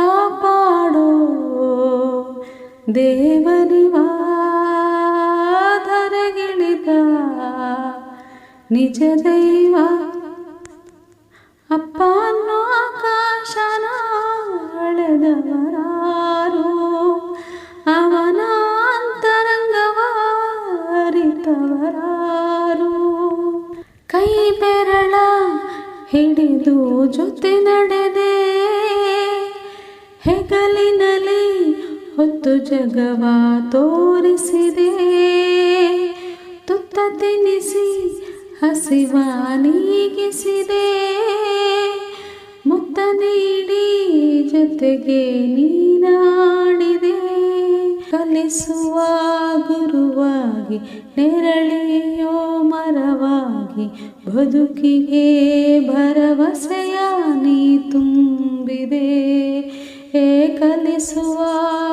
ಕಾಪಾಡೋ ದೇವರಿವಾಧರಗಿಳಿದ ನಿಜ ದೈವ ಅಪ್ಪನ್ನು ಆಕಾಶನ ಅಳೆದವರಾರು. ಅವನ ಅಂತರಂಗವಾರಿತವರಾರು. ಕೈ ಬೆರಳ ಹಿಡಿದು ಜೊತೆ ನಡೆದೆ. ಹೆಗಲಿನಲ್ಲಿ ಹೊತ್ತು ಜಗವ ತೋರಿಸಿದೆ. ತುತ್ತ ತಿನ್ನಿಸಿ ಹಸಿವ ನೀಗಿಸಿದೆ. ಮುತ್ತ ನೀಡಿ ಜೊತೆಗೆ ನೀನಾಡಿದೆ. ಕಲಿಸುವ ಗುರುವಾಗಿ, ನೆರಳಿಯೋ ಮರವಾಗಿ, ಬದುಕಿಗೆ ಭರವಸೆಯ ನೀ ತುಂಬಿದೆ. ಹೇ ಕಲಿಸುವ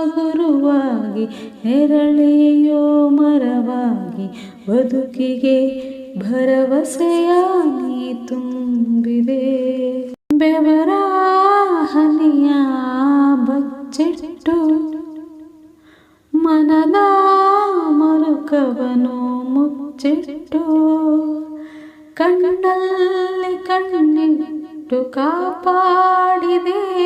ಗುರುವಾಗಿ ನೆರಳಿಯೋ ಮರವಾಗಿ, ಬದುಕಿಗೆ ಭರವಸೆಯ ನೀ ತುಂಬಿದೆ. ಬೆವರ ಹನಿಯ ಬಚ್ಚಿಟ್ಟು, ಮನದ ಮರುಕವನು ಮುಚ್ಚಿಟ್ಟು, ಕಣ್ಣಲ್ಲಿ ಕಣ್ಣಿಟ್ಟು ಕಾಪಾಡಿದೆ.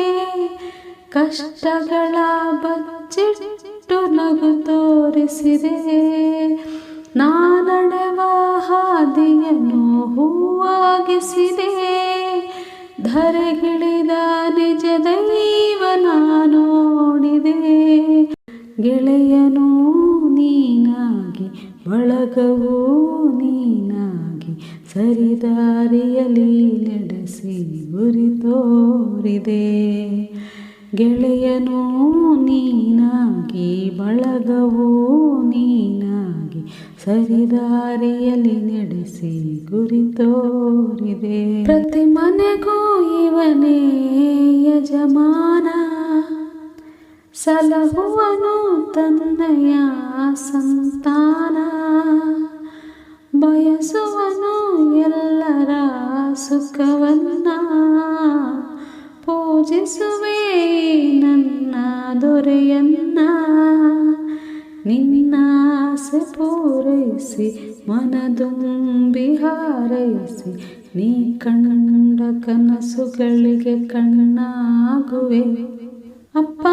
ಕಷ್ಟಗಳ ಬಚ್ಚಿಟ್ಟು ನಗು ತೋರಿಸಿದೆ. ನಾನಡೆವ ಹಾದಿಯನ್ನು ಹೂವಾಗಿಸಿದೆ. ಧರೆಗಿಳಿದ ನಿಜ ದೈವ ನೋಡಿದೆ. ಗೆಳೆಯನು ನೀನಾಗಿ, ಬಳಗವೂ ನೀನಾಗಿ, ಸರಿದಾರಿಯಲ್ಲಿ ನಡೆಸಿ ಗುರಿ ತೋರಿದೆ. ಗೆಳೆಯನು ನೀನಾಗಿ, ಬಳಗವೋ ನೀನಾಗಿ, ಸರಿದಾರಿಯಲ್ಲಿ ನಡೆಸಿ ಗುರಿ ತೋರಿದೆ. ಪ್ರತಿ ಮನೆಗೂ ಇವನೇ ಯಜಮಾನ. ಸಲಹುವನು ತನ್ನಯ ಸಂತಾನ. ಬಯಸುವನು ಎಲ್ಲರ ಸುಖವನ್ನ. ಪೂಜಿಸುವೆ ದೊರೆಯನ್ನ. ನಿನ್ನಾಸೆ ಪೂರೈಸಿ ಮನದುಂಬಿ ಹಾರೈಸಿ ನೀ ಕಣ್ಣ ಕನಸುಗಳಿಗೆ ಕಣ್ಣಾಗುವೆ. ಅಪ್ಪ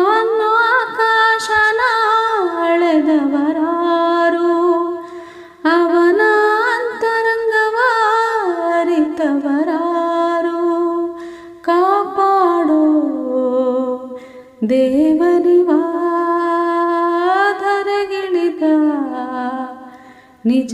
देवनिवा धर निज